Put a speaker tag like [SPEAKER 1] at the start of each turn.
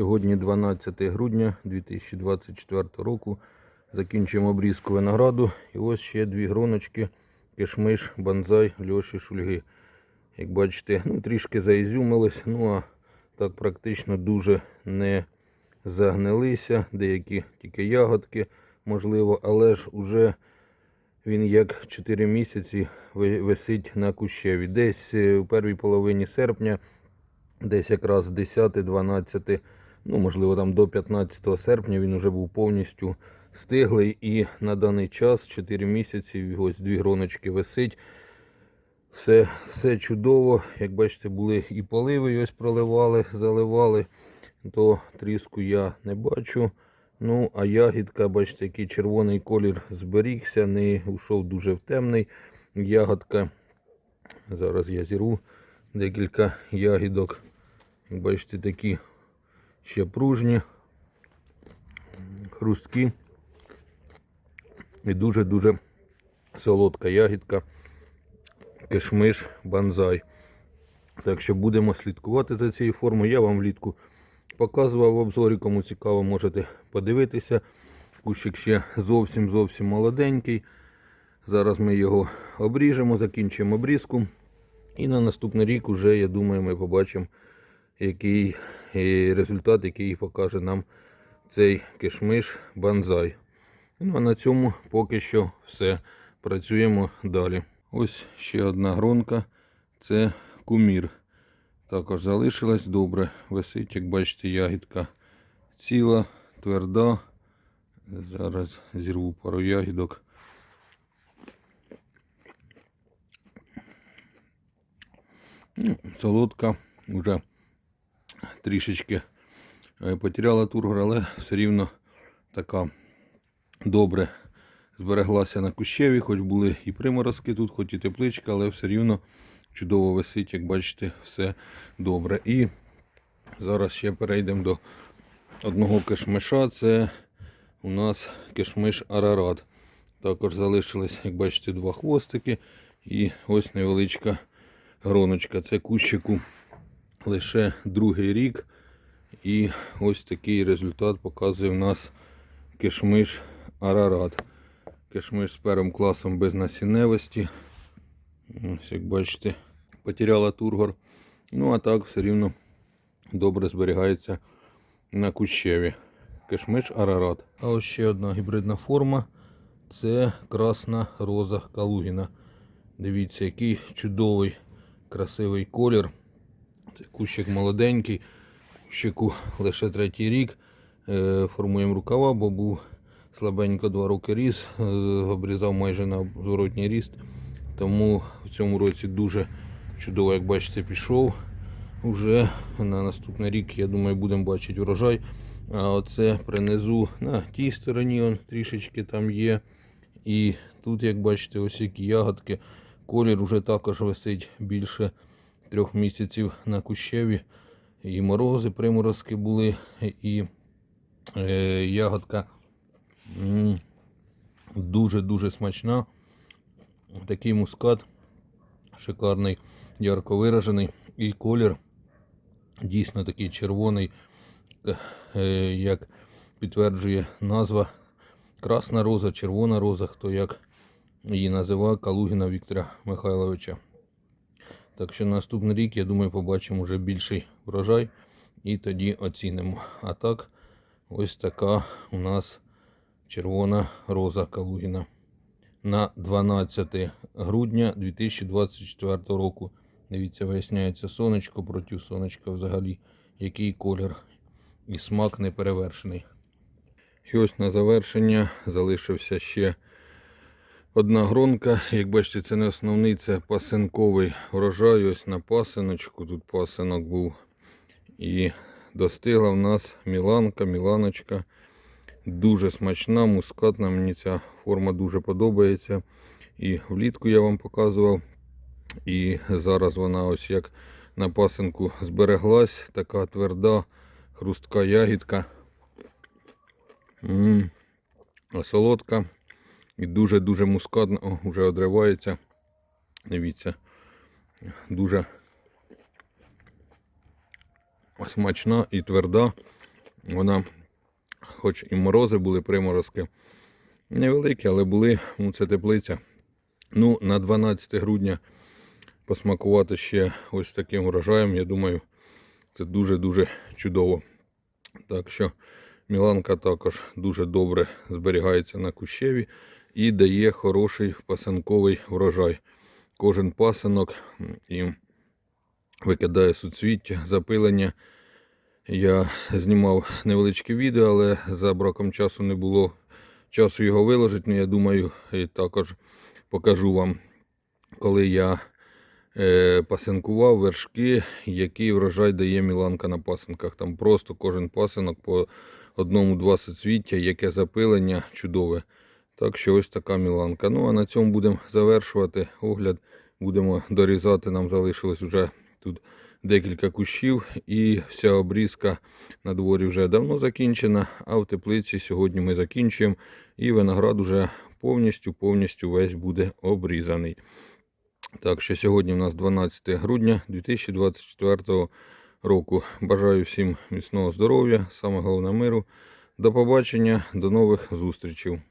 [SPEAKER 1] Сьогодні 12 грудня 2024 року. Закінчуємо обрізку винограду. І ось ще дві гроночки кишмиш, банзай, льоші, шульги. Як бачите, ну, трішки заізюмились, ну а так практично дуже не загнилися. Деякі тільки ягодки, можливо, але ж уже він як 4 місяці висить на кущеві. Десь е, у першій половині серпня десь якраз 10-12, ну можливо там до 15 серпня він вже був повністю стиглий і на даний час 4 місяці ось дві гроночки висить. Все, все чудово. Як бачите, були і поливи ось проливали, заливали, то тріску я не бачу. Ну, а ягідка, бачите, який червоний колір зберігся, не ушов дуже в темний. Ягодка. Зараз я зірву декілька ягідок. Як бачите, такі ще пружні, хрусткі. І дуже-дуже солодка ягідка. Кишмиш банзай. Так що будемо слідкувати за цією формою. Я вам влітку показував в обзорі, кому цікаво, можете подивитися. Кущик ще зовсім зовсім молоденький. Зараз ми його обріжемо, закінчимо обрізку. І на наступний рік уже, я думаю, ми побачимо який результат, який покаже нам цей кишмиш банзай. Ну а на цьому поки що все. Працюємо далі. Ось ще одна гронка. Це кумір. Також залишилась добре. Висить, як бачите, ягідка ціла, тверда. Зараз зірву пару ягідок. Ну, солодка вже трішечки е, потеряла тургор, але все рівно така добре збереглася на кущеві, хоч були і приморозки тут, хоч і тепличка, але все рівно чудово висить, як бачите, все добре. І зараз ще перейдемо до одного кишмиша. Це у нас кишмиш Арарат. Також залишилось, як бачите, два хвостики і ось невеличка гроночка. Це кущику лише другий рік. І ось такий результат показує в нас кишмиш Арарат. Кишмиш з першим класом без насінневості. Ось, як бачите, потеряла тургор. Ну а так все рівно добре зберігається на кущеві. Кишмиш Арарат. А ось ще одна гібридна форма. Це красна роза Калугіна. Дивіться, який чудовий, красивий колір. Це кущик молоденький, кущику лише третій рік. Е, Формуємо рукава, бо був слабенько два роки ріс, е, обрізав майже на зворотній ріст. Тому в цьому році дуже чудово, як бачите, пішов. Уже на наступний рік, я думаю, будемо бачити врожай. А оце принизу на тій стороні он трішечки там є. І тут, як бачите, ось які ягодки. Колір уже також висить більше трьох місяців на кущеві. І морози, приморозки були, і е, ягодка дуже-дуже смачна. Такий мускат шикарний, ярко виражений. І колір дійсно такий червоний, е, як підтверджує назва. Красна роза, червона роза, хто як її називає Калугіна Віктора Михайловича. Так що наступний рік, я думаю, побачимо вже більший врожай і тоді оцінимо. А так, ось така у нас червона роза Калугіна на 12 грудня 2024 року. Дивіться, виясняється сонечко проти сонечка взагалі, який колір і смак неперевершений. І ось на завершення залишився ще одна гронка. Як бачите, це не основний, це пасинковий врожай. Ось на пасиночку. Тут пасинок був. І достигла в нас міланка, міланочка. Дуже смачна, мускатна. Мені ця форма дуже подобається. І влітку я вам показував. І зараз вона ось як на пасинку збереглась. Така тверда, хрустка ягідка. М, а солодка і дуже-дуже мускатна. О, вже одривається. Дивіться. Дуже смачна і тверда. Вона, хоч і морози були, приморозки невеликі, але були, ну це теплиця. Ну, на 12 грудня посмакувати ще ось таким врожаєм, я думаю, це дуже-дуже чудово. Так що Міланка також дуже добре зберігається на кущеві і дає хороший пасанковий врожай. Кожен пасанок і викидає суцвіття, запилення. Я знімав невеличке відео, але за браком часу не було часу його виложити. Ну, я думаю, і також покажу вам, коли я е, пасинкував вершки, який врожай дає Міланка на пасинках. Там просто кожен пасинок по одному-два соцвіття, яке запилення чудове. Так що ось така Міланка. Ну а на цьому будемо завершувати огляд. Будемо дорізати. Нам залишилось вже тут декілька кущів і вся обрізка на дворі вже давно закінчена, а в теплиці сьогодні ми закінчуємо. І виноград уже повністю повністю весь буде обрізаний. Так що сьогодні у нас 12 грудня 2024 року. Бажаю всім міцного здоров'я, саме головне миру. До побачення, до нових зустрічей.